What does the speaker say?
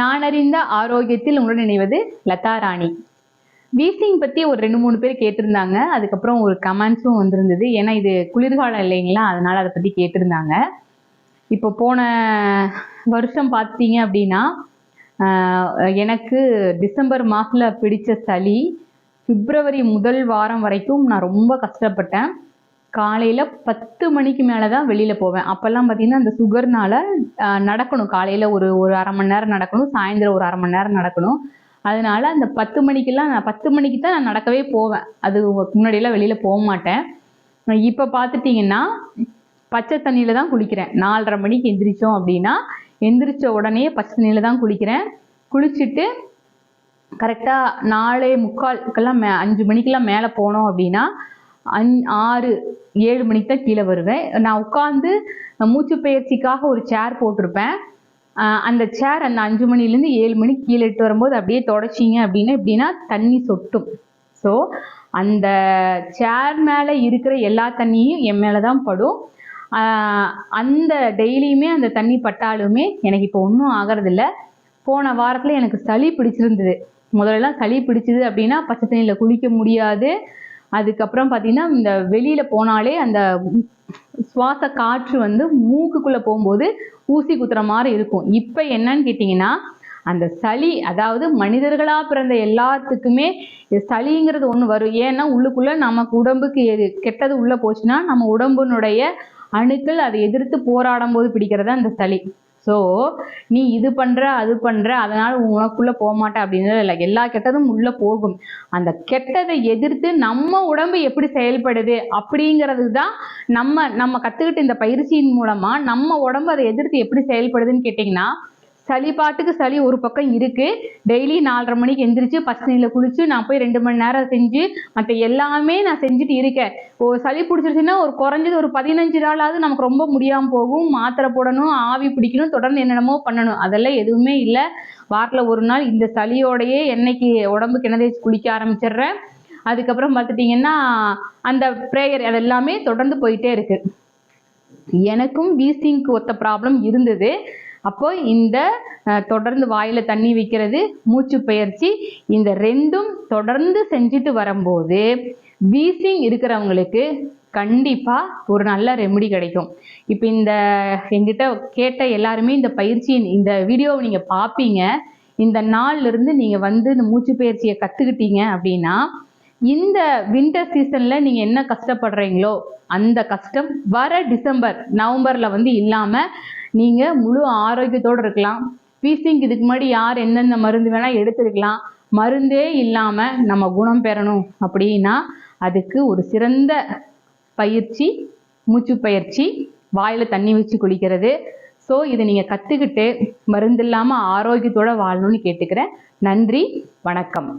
நான் அறிந்த ஆரோக்கியத்தில் உங்களோட நினைவது லதா ராணி. வீசிங் பத்தி ஒரு ரெண்டு மூணு பேர் கேட்டிருந்தாங்க. அதுக்கப்புறம் ஒரு கமெண்ட்ஸும் வந்திருந்தது. ஏன்னா இது குளிர்காலம் இல்லைங்களா? அதனால அதை பத்தி கேட்டிருந்தாங்க. இப்போ போன வருஷம் பார்த்தீங்க அப்படின்னா எனக்கு டிசம்பர் மாசத்துல பிடிச்ச சளி பிப்ரவரி முதல் வாரம் வரைக்கும் நான் ரொம்ப கஷ்டப்பட்டேன். காலையில் பத்து மணிக்கு மேலே தான் வெளியில் போவேன். அப்போல்லாம் பார்த்தீங்கன்னா அந்த சுகர்னால நடக்கணும். காலையில் ஒரு ஒரு அரை மணி நேரம் நடக்கணும். சாயந்தரம் ஒரு அரை மணி நேரம் நடக்கணும். அதனால அந்த பத்து மணிக்கெல்லாம் நான் பத்து மணிக்கு தான் நான் நடக்கவே போவேன். அது முன்னாடியெல்லாம் வெளியில் போக மாட்டேன். இப்போ பார்த்துட்டிங்கன்னா பச்சை தண்ணியில் தான் குளிக்கிறேன். நாலரை மணிக்கு எந்திரிச்சோம் அப்படின்னா எந்திரிச்ச உடனே பச்சை தண்ணியில் தான் குளிக்கிறேன். குளிச்சுட்டு கரெக்டாக நாலே முக்கால்க்கெல்லாம் மே அஞ்சு மணிக்கெல்லாம் மேலே போனோம் அப்படின்னா அஞ் ஆறு ஏழு மணிக்கு தான் கீழே வருவேன். நான் உட்காந்து மூச்சு பயிற்சிக்காக ஒரு சேர் போட்டிருப்பேன். அந்த சேர் அந்த அஞ்சு மணிலேருந்து ஏழு மணிக்கு கீழே இட்டு வரும்போது அப்படியே தொடச்சிங்க அப்படின்னா எப்படின்னா தண்ணி சொட்டும். ஸோ அந்த சேர் மேலே இருக்கிற எல்லா தண்ணியும் என் மேலே தான் படும். அந்த டெய்லியுமே அந்த தண்ணி பட்டாலுமே எனக்கு இப்போ ஒன்றும் ஆகிறதில்ல. போன வாரத்தில் எனக்கு சளி பிடிச்சிருந்தது. முதல்லலாம் சளி பிடிச்சிது அப்படின்னா பச்சை தண்ணியில் குளிக்க முடியாது. அதுக்கப்புறம் பார்த்தீங்கன்னா இந்த வெளியில் போனாலே அந்த சுவாச காற்று வந்து மூக்குக்குள்ளே போகும்போது ஊசி குத்துற மாதிரி இருக்கும். இப்போ என்னன்னு கேட்டிங்கன்னா அந்த சளி அதாவது மனிதர்களாக பிறந்த எல்லாத்துக்குமே சளிங்கிறது ஒன்று வரும். ஏன்னா உள்ளுக்குள்ளே நமக்கு உடம்புக்கு எது கெட்டது உள்ளே போச்சுன்னா நம்ம உடம்பினுடைய அணுக்கள் அதை எதிர்த்து போராடும் போது பிடிக்கிறது அந்த சளி. ஸோ நீ இது பண்ணுற அது பண்ணுற அதனால் உனக்குள்ளே போக மாட்டே அப்படின்றது இல்லை. எல்லா கெட்டதும் உள்ளே போகும். அந்த கெட்டதை எதிர்த்து நம்ம உடம்பு எப்படி செயல்படுது அப்படிங்கிறது தான் நம்ம நம்ம கற்றுக்கிட்ட இந்த பயிற்சியின் மூலமாக நம்ம உடம்பு அதை எதிர்த்து எப்படி செயல்படுதுன்னு கேட்டிங்கன்னா சளி பாட்டுக்கு சளி ஒரு பக்கம் இருக்கு. டெய்லி நாலரை மணிக்கு எந்திரிச்சு பச்சனையில் குளிச்சு நான் போய் ரெண்டு மணி நேரம் செஞ்சு மற்ற எல்லாமே நான் செஞ்சுட்டு இருக்கேன். ஓ சளி பிடிச்சிருச்சுன்னா ஒரு குறைஞ்சது ஒரு பதினஞ்சு நாளாவது நமக்கு ரொம்ப முடியாமல் போகும். மாத்திரை போடணும் ஆவி பிடிக்கணும் தொடர்ந்து என்னென்னமோ பண்ணணும். அதெல்லாம் எதுவுமே இல்லை. வாரத்தில் ஒரு நாள் இந்த சளியோடையே என்னைக்கு உடம்புக்கு என்ன தேய்ச்சி குளிக்க ஆரம்பிச்சிடுறேன். அதுக்கப்புறம் பார்த்துட்டிங்கன்னா அந்த ப்ரேயர் அதெல்லாமே தொடர்ந்து போயிட்டே இருக்கு. எனக்கும் வீசிங்க்கு ஒத்த ப்ராப்ளம் இருந்தது. அப்போ இந்த தொடர்ந்து வாயில தண்ணி வைக்கிறது மூச்சு பயிற்சி இந்த ரெண்டும் தொடர்ந்து செஞ்சுட்டு வரும்போது வீசிங் இருக்கிறவங்களுக்கு கண்டிப்பா ஒரு நல்ல ரெமெடி கிடைக்கும். இப்போ இந்த எங்கிட்ட கேட்ட எல்லாருமே இந்த பயிற்சியின் இந்த வீடியோவை நீங்க பார்ப்பீங்க இந்த நாள்ல இருந்து நீங்க வந்து இந்த மூச்சு பயிற்சியை கத்துக்கிட்டீங்க அப்படின்னா இந்த வின்டர் சீசன்ல நீங்க என்ன கஷ்டப்படுறீங்களோ அந்த கஷ்டம் வர டிசம்பர் நவம்பர்ல வந்து இல்லாம நீங்க முழு ஆரோக்கியத்தோடு இருக்கலாம். வீசிங் இதுக்கு முன்னாடி யார் எந்தெந்த மருந்து வேணா எடுத்துருக்கலாம். மருந்தே இல்லாம நம்ம குணம் பெறணும் அப்படின்னா அதுக்கு ஒரு சிறந்த பயிற்சி மூச்சு பயிற்சி வாயில தண்ணி வச்சு குளிக்கிறது. ஸோ இதை நீங்க கத்துக்கிட்டு மருந்து இல்லாம ஆரோக்கியத்தோட வாழணும்னு கேட்டுக்கிறேன். நன்றி வணக்கம்.